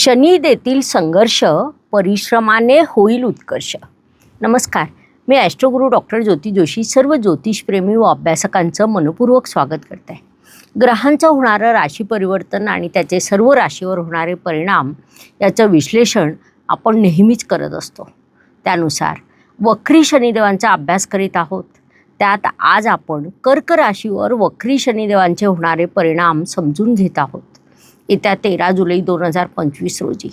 शनी देतील संघर्ष परिश्रमाने होईल उत्कर्ष. नमस्कार मी ॲस्ट्रोगुरू डॉक्टर ज्योती जोशी सर्व ज्योतिषप्रेमी व अभ्यासकांचं मनपूर्वक स्वागत करत. आहे ग्रहांचं होणारं राशी परिवर्तन आणि त्याचे सर्व राशीवर होणारे परिणाम याचं विश्लेषण आपण नेहमीच करत असतो. त्यानुसार वक्री शनिदेवांचा अभ्यास करीत आहोत. त्यात आज आपण कर्क राशीवर वक्री शनिदेवांचे होणारे परिणाम समजून घेत आहोत. येत्या तेरा जुलै दोन हजार पंचवीस रोजी.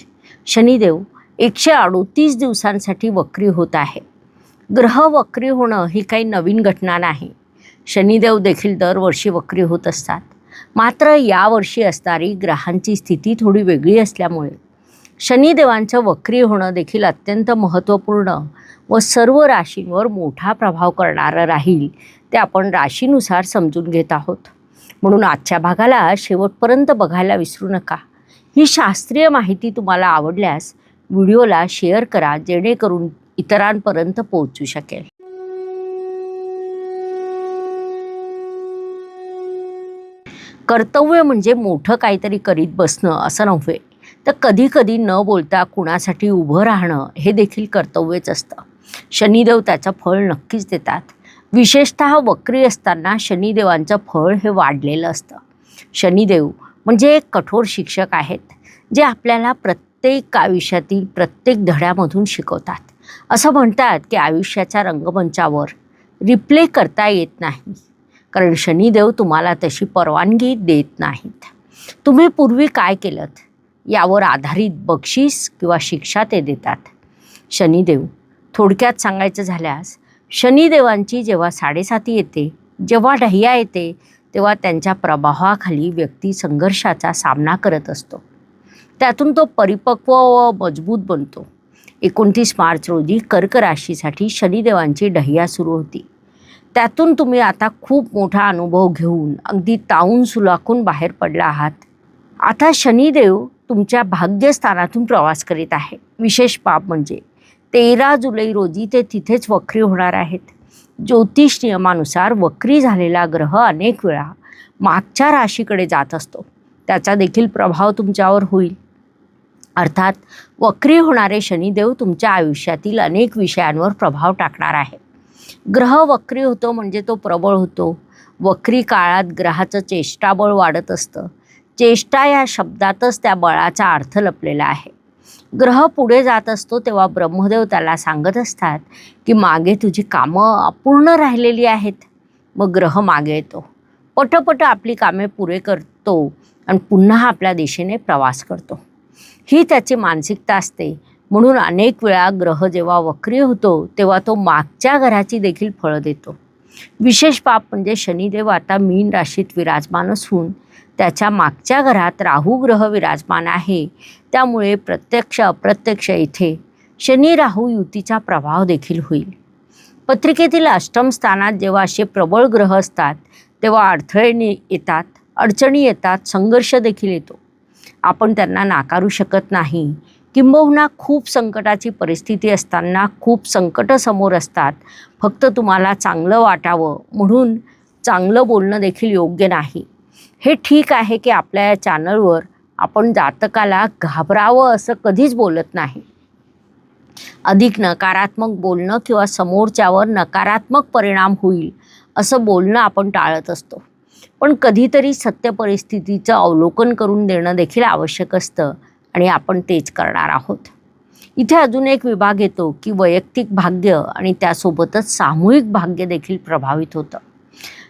शनिदेव एकशे अडोतीस दिवसांसाठी वक्री होत आहे. ग्रह वक्री होणं ही काही नवीन घटना नाही. शनिदेव देखील दरवर्षी वक्री होत असतात. मात्र यावर्षी असणारी ग्रहांची स्थिती थोडी वेगळी असल्यामुळे शनिदेवांचं वक्री होणं देखील अत्यंत महत्त्वपूर्ण व सर्व राशींवर मोठा प्रभाव करणारं राहील ते आपण राशीनुसार समजून घेत आहोत. म्हणून आजच्या भागाला शेवटपर्यंत बघायला विसरू नका. ही शास्त्रीय माहिती तुम्हाला आवडल्यास व्हिडिओला शेअर करा जेणेकरून इतरांपर्यंत पोहोचू शकेल. कर्तव्य म्हणजे मोठं काहीतरी करीत बसणं असं नव्हे. तर कधीकधी न बोलता कुणासाठी उभं राहणं हे देखील कर्तव्यच असतं. शनिदेव त्याचं फळ नक्कीच देतात. विशेषतः वक्री असताना शनिदेवांचं फळ हे वाढलेलं असतं. शनिदेव म्हणजे एक कठोर शिक्षक आहेत जे आपल्याला प्रत्येक आयुष्यातील प्रत्येक धड्यामधून शिकवतात. असं म्हणतात की आयुष्याच्या रंगमंचावर रिप्ले करता येत नाही कारण शनिदेव तुम्हाला तशी परवानगी देत नाहीत. तुम्ही पूर्वी काय केलं यावर आधारित बक्षीस किंवा शिक्षा ते देतात. शनिदेव थोडक्यात सांगायचं झाल्यास शनिदेवांची जेव्हा साडेसाती येते जेव्हा ढह्या येते तेव्हा त्यांच्या प्रभावाखाली व्यक्ती संघर्षाचा सामना करत असतो. त्यातून तो परिपक्व व मजबूत बनतो. एकोणतीस मार्च रोजी कर्क राशीसाठी शनिदेवांची ढह्या सुरू होती. त्यातून तुम्ही आता खूप मोठा अनुभव घेऊन अगदी तावून सुलाखून बाहेर पडला आहात. आता शनिदेव तुमच्या भाग्यस्थानातून प्रवास करीत आहे. विशेष बाब म्हणजे तेरा जुलै रोजी ते तिथेच वक्री होणार आहेत. ज्योतिष नियमानुसार वक्री झालेला ग्रह अनेक वेळा मागच्या राशीकडे जात असतो. त्याचा देखील प्रभाव तुमच्यावर होईल. अर्थात वक्री होणारे शनिदेव तुमच्या आयुष्यातील अनेक विषयांवर प्रभाव टाकणार आहे ग्रह वक्री होतो म्हणजे तो प्रबळ होतो. वक्री काळात ग्रहाचं चेष्टाबळ वाढत असतं. चेष्टा या शब्दातच त्या बळाचा अर्थ लपलेला आहे. ग्रह पुढे जात असतो तेव्हा ब्रह्मदेव त्याला सांगत असतात की मागे तुझी कामं अपूर्ण राहिलेली आहेत. मग ग्रह मागे येतो. पटपट आपली कामे पुरे करतो आणि पुन्हा आपल्या दिशेने प्रवास करतो. ही त्याची मानसिकता असते. म्हणून अनेक वेळा ग्रह जेव्हा वक्री होतो तेव्हा तो मागच्या घराची देखील फळं देतो. विशेष पाप म्हणजे शनिदेव आता मीन राशीत विराजमान असून त्याच्या मागच्या घरात राहू ग्रह विराजमान आहे. त्यामुळे प्रत्यक्ष अप्रत्यक्ष इथे शनी राहू युतीचा प्रभाव देखील होईल. पत्रिकेतील अष्टम स्थानात जेव्हा असे प्रबळ ग्रह असतात तेव्हा अडथळे येतात अडचणी येतात संघर्ष देखील येतो. आपण त्यांना नाकारू शकत नाही. किंबहुना खूप संकटाची परिस्थिती असताना खूप संकट समोर असतात. फक्त तुम्हाला चांगलं वाटावं म्हणून चांगलं बोलणं देखील योग्य नाही. हे ठीक आहे की आपल्या या चॅनलवर आपण जातकाला घाबरावं असं कधीच बोलत नाही. अधिक नकारात्मक बोलणं किंवा समोरच्यावर नकारात्मक परिणाम होईल असं बोलणं आपण टाळत असतो. पण कधीतरी सत्य परिस्थितीचं अवलोकन करून देणं देखील आवश्यक असतं आणि आपण तेच करणार आहोत. इथे अजून एक विभाग येतो की वैयक्तिक भाग्य आणि त्यासोबतच सामूहिक भाग्य देखील प्रभावित होतं.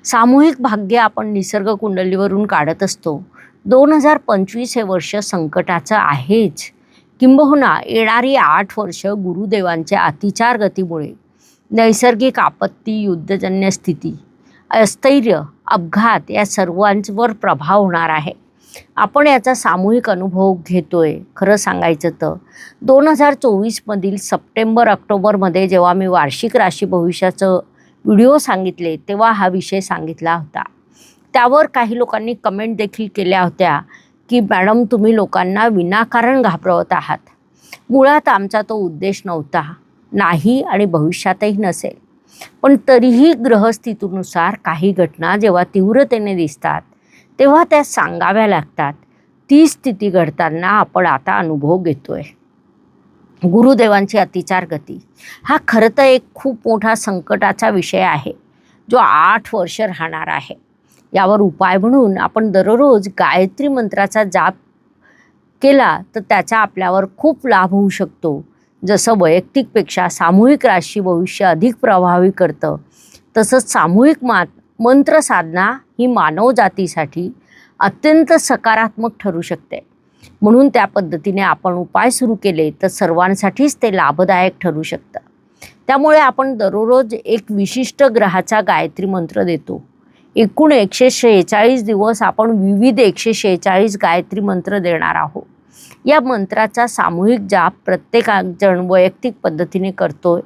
सामूहिक भाग्य आपण निसर्ग कुंडलीवरून काढत असतो. दोन हजार पंचवीस हे वर्ष संकटाचं आहेच. किंबहुना येणारी आठ वर्ष गुरुदेवांच्या अतिचार गतीमुळे. नैसर्गिक आपत्ती युद्धजन्य स्थिती अस्थैर्य अपघात या सर्वांवर प्रभाव होणार आहे. आपण याचा सामूहिक अनुभव घेतोय खरं सांगायचं तर. दोन हजार चोवीसमधील सप्टेंबर ऑक्टोबरमध्ये जेव्हा मी वार्षिक राशी भविष्याचं व्हिडिओ सांगितले तेव्हा हा विषय सांगितला होता. त्यावर काही लोकांनी कमेंट देखील केल्या होत्या की मॅडम तुम्ही लोकांना विनाकारण घाबरवत आहात. मुळात आमचा तो उद्देश नव्हता. नाही आणि भविष्यातही नसेल. पण तरीही ग्रहस्थितीनुसार काही घटना जेव्हा तीव्रतेने दिसतात तेव्हा त्या सांगाव्या लागतात. ती स्थिती घडताना आपण आता अनुभव घेतोय. गुरुदेवांची अतिचार गती. हा खरं तर एक खूप मोठा संकटाचा विषय आहे. जो आठ वर्ष राहणार आहे. यावर उपाय म्हणून आपण दररोज गायत्री मंत्राचा जाप केला तर त्याचा आपल्यावर खूप लाभ होऊ शकतो. जसं वैयक्तिकपेक्षा सामूहिक राशी भविष्य अधिक प्रभावी करतं. तसंच सामूहिक मा मंत्र साधना ही मानवजातीसाठी अत्यंत सकारात्मक ठरू शकते. म्हणून त्या पद्धतीने आपण उपाय सुरू केले तर सर्वांसाठीच ते लाभदायक ठरू शकतं. त्यामुळे आपण दररोज एक विशिष्ट ग्रहाचा गायत्री मंत्र देतो. एकूण एकशे शेहेचाळीस दिवस आपण विविध एकशे शेहेचाळीस गायत्री मंत्र देणार आहोत. या मंत्राचा सामूहिक जाप प्रत्येकजण वैयक्तिक पद्धतीने करतोय.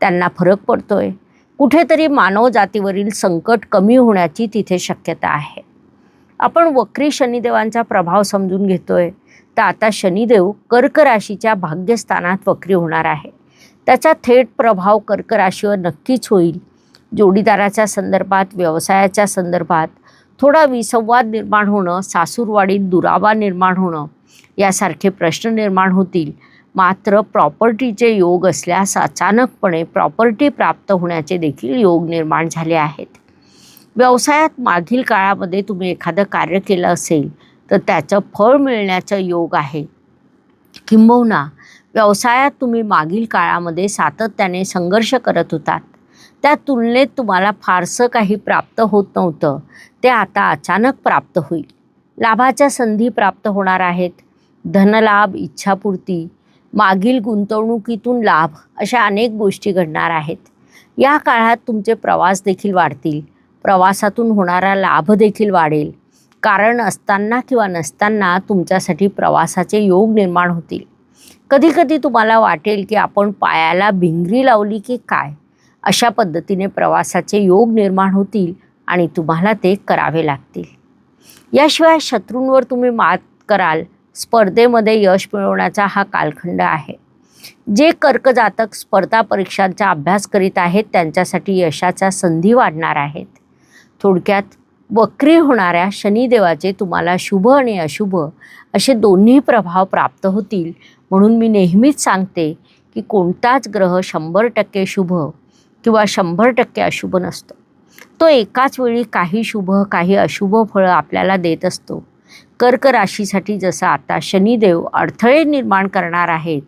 त्यांना फरक पडतोय. कुठेतरी मानव जातीवरील संकट कमी होण्याची तिथे शक्यता आहे. आपण वक्री शनिदेवांचा प्रभाव समजून घेतोय. तर आता शनिदेव कर्क राशीच्या भाग्यस्थानात वक्री होणार आहे. त्याचा थेट प्रभाव कर्क राशीवर नक्कीच होईल. जोडीदाराच्या संदर्भात व्यवसायाच्या संदर्भात थोडा विसंवाद निर्माण होणं सासूरवाडीत दुरावा निर्माण होणं यासारखे प्रश्न निर्माण होतील. मात्र प्रॉपर्टीचे योग असल्यास अचानकपणे प्रॉपर्टी प्राप्त होण्याचे देखील योग निर्माण झाले आहेत. व्यवसायात मागील काळामध्ये तुम्ही एखादं कार्य केलं असेल तर त्याचं फळ मिळण्याचं योग आहे. किंबहुना व्यवसायात तुम्ही मागील काळामध्ये सातत्याने संघर्ष करत होतात. त्या तुलनेत तुम्हाला फारसं काही प्राप्त होत नव्हतं. ते आता अचानक प्राप्त होईल. लाभाच्या संधी प्राप्त होणार आहेत. धनलाभ इच्छापूर्ती मागील गुंतवणुकीतून लाभ अशा अनेक गोष्टी घडणार आहेत. या काळात तुमचे प्रवास देखील वाढतील. प्रवासातून होणारा लाभ देखील वाढेल. कारण असताना किंवा नसताना तुमच्यासाठी प्रवासाचे योग निर्माण होतील. कधीकधी तुम्हाला वाटेल की आपण पायाला भिंगरी लावली की काय? अशा पद्धतीने प्रवासाचे योग निर्माण होतील आणि तुम्हाला ते करावे लागतील. याशिवाय शत्रूंवर तुम्ही मात कराल. स्पर्धेमध्ये यश मिळवण्याचा हा कालखंड आहे. जे कर्कजातक स्पर्धा परीक्षांचा अभ्यास करीत आहेत त्यांच्यासाठी यशाच्या संधी वाढणार आहेत. थोडक्यात वक्री होणाऱ्या शनिदेवाचे तुम्हाला शुभ आणि अशुभ असे दोन्ही प्रभाव प्राप्त होतील. म्हणून मी नेहमीच सांगते की कोणताच ग्रह शंभर टक्के शुभ किंवा शंभर टक्के अशुभ नसतो. तो एकाच वेळी काही शुभ काही अशुभ फळं आपल्याला देत असतो. कर्क राशीसाठी जसं आता शनिदेव अडथळे निर्माण करणार आहेत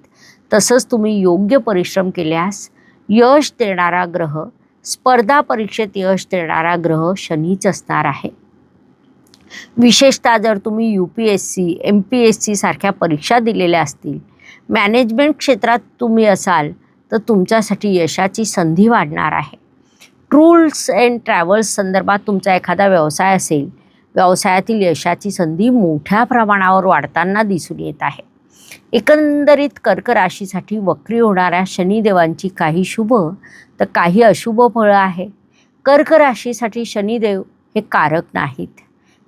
तसंच तुम्ही योग्य परिश्रम केल्यास यश देणारा ग्रह स्पर्धा परीक्षेत यश देणारा ग्रह शनीच असणार आहे. विशेषतः जर तुम्ही U P S C M P S C सारख्या परीक्षा दिलेल्या असतील मॅनेजमेंट क्षेत्रात तुम्ही असाल तर तुमच्यासाठी यशाची संधी वाढणार आहे. टूल्स अँड ट्रॅव्हल्स संदर्भात तुमचा एखादा व्यवसाय असेल व्यवसायातील यशाची संधी मोठ्या प्रमाणावर वाढताना दिसून येत आहे. एकंदरीत कर्क राशीसाठी वक्री होणाऱ्या शनिदेवांची काही शुभ तर काही अशुभ फळं आहे. कर्क राशीसाठी शनिदेव हे कारक नाहीत.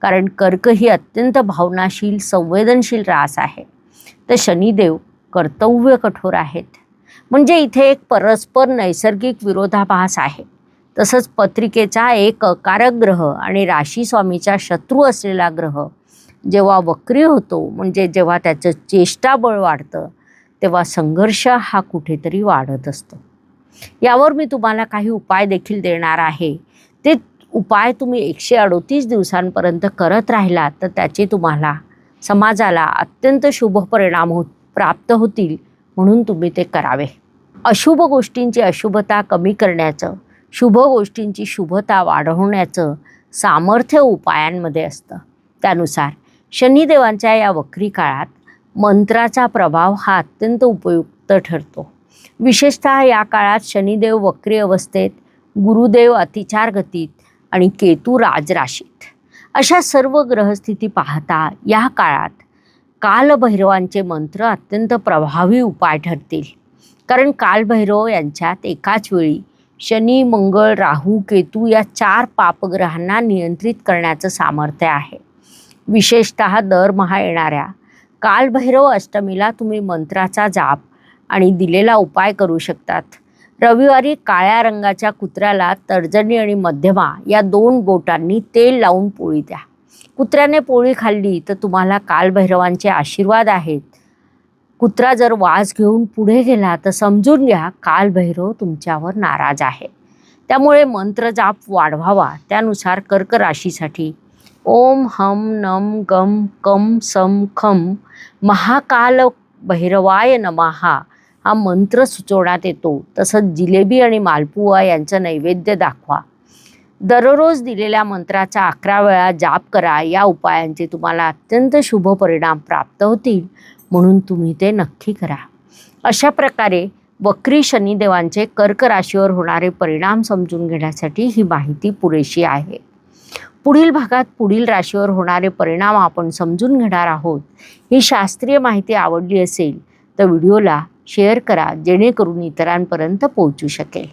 कारण कर्क ही अत्यंत भावनाशील संवेदनशील रास आहे. तर शनिदेव कर्तव्य कठोर आहेत. म्हणजे इथे एक परस्पर नैसर्गिक विरोधाभास आहे. तसंच पत्रिकेचा एक अकारक ग्रह आणि राशीस्वामीचा शत्रू असलेला ग्रह जेव्हा वक्री होतो म्हणजे जेव्हा त्याचं चेष्टाबळ वाढतं तेव्हा संघर्ष हा कुठेतरी वाढत असतो. यावर मी तुम्हाला काही उपाय देखील देणार आहे. ते उपाय तुम्ही एकशे अडोतीस दिवसांपर्यंत करत राहिलात तर त्याचे तुम्हाला समाजाला अत्यंत शुभ परिणाम हो प्राप्त होतील म्हणून तुम्ही ते करावे. अशुभ गोष्टींची अशुभता कमी करण्याचं शुभ गोष्टींची शुभता वाढवण्याचं सामर्थ्य उपायांमध्ये असतं. त्यानुसार शनिदेवांच्या या वक्री काळात मंत्राचा प्रभाव हा अत्यंत उपयुक्त ठरतो. विशेषतः या काळात शनिदेव वक्री अवस्थेत गुरुदेव अतिचार गतीत आणि केतू राजराशीत. अशा सर्व ग्रहस्थिती पाहता या काळात कालभैरवांचे मंत्र अत्यंत प्रभावी उपाय ठरतील. कारण कालभैरव यांच्यात एकाच वेळी शनी मंगळ राहू केतू या चार पापग्रहांना नियंत्रित करण्याचं सामर्थ्य आहे. विशेषत दरमहा येणाऱ्या. कालभैरव अष्टमीला तुम्ही मंत्राचा जाप आणि दिलेला उपाय करू शकतात. रविवारी काळ्या रंगाच्या कुत्र्याला तर्जनी आणि मध्यमा या दोन बोटांनी तेल लावून पोळी द्या. कुत्र्याने पोळी खाल्ली तर तुम्हाला कालभैरवांचे आशीर्वाद आहेत. कुत्रा जर वास घेऊन पुढे गेला तर समजून घ्या कालभैरव तुमच्यावर नाराज आहे. त्यामुळे मंत्रजाप वाढवावा. त्यानुसार कर्क राशीसाठी ओम हम नम गम कम सम खम महाकाल भैरवाय नमहा हा मंत्र सुचवण्यात येतो. तसंच जिलेबी आणि मालपुआ यांचं नैवेद्य दाखवा. दररोज दिलेल्या मंत्राचा अकरा वेळा जाप करा. या उपायांचे तुम्हाला अत्यंत शुभ परिणाम प्राप्त होतील. म्हणून तुम्ही ते नक्की करा. अशा प्रकारे वक्री शनिदेवांचे कर्क राशीवर होणारे परिणाम समजून घेण्यासाठी ही माहिती पुरेशी आहे. पुढील भागात पुढील राशीवर होणारे परिणाम आपण समजून घेणार आहोत. ही शास्त्रीय माहिती आवडली असेल तर व्हिडिओला शेअर करा जेणेकरून इतरांपर्यंत पोहोचू शकेल.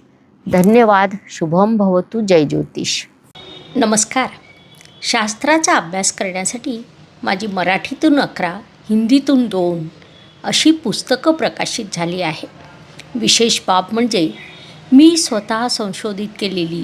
धन्यवाद शुभम भवतु जय ज्योतिष. नमस्कार. शास्त्राचा अभ्यास करण्यासाठी माझी मराठीतून अकरा हिंदीतून दोन अशी पुस्तकं प्रकाशित झाली आहे विशेष बाब म्हणजे मी स्वतः संशोधित केलेली